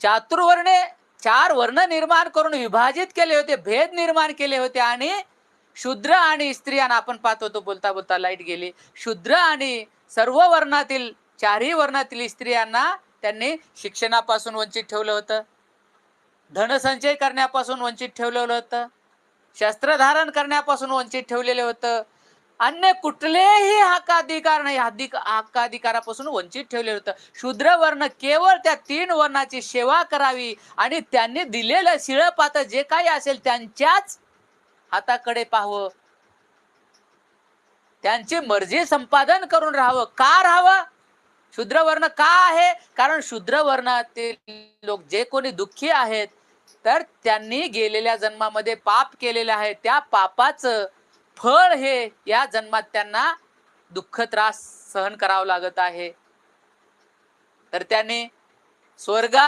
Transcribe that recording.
चातुर्वर्णे चार वर्ण निर्माण करून विभाजित केले होते भेद निर्माण केले होते आणि शूद्र आणि स्त्रियांना आपण पाहत होतो बोलता बोलता लाइट गेली. शूद्र आणि सर्व वर्णातील चारही वर्णातील स्त्रियांना त्यांनी शिक्षणापासून वंचित ठेवलं होतं. धनसंचय करण्यापासून वंचित ठेवलेलं होतं. शस्त्र धारण करण्यापासून वंचित ठेवलेलं होतं. अन्य कुठलेही हक्काधिकार नाही. हद्दिक हक्काधिकारापासून वंचित ठेवलेलं होतं. शूद्र वर्ण केवळ त्या तीन वर्णाची सेवा करावी आणि त्यांनी दिलेलं शिळपात जे काही असेल त्यांच्याच हाताकडे पाहावं. त्यांची मर्जी संपादन करून राहावं. का राहावं? शूद्र वर्ण का आहे? कारण शूद्र वर्णातील लोक जे कोणी दुःखी आहेत तर त्यांनी गेलेल्या जन्मामध्ये पाप केलेले आहे. त्या पापाचं फळ हे या जन्मात त्यांना दुःख त्रास सहन करावं लागत आहे. तर त्याने स्वर्गा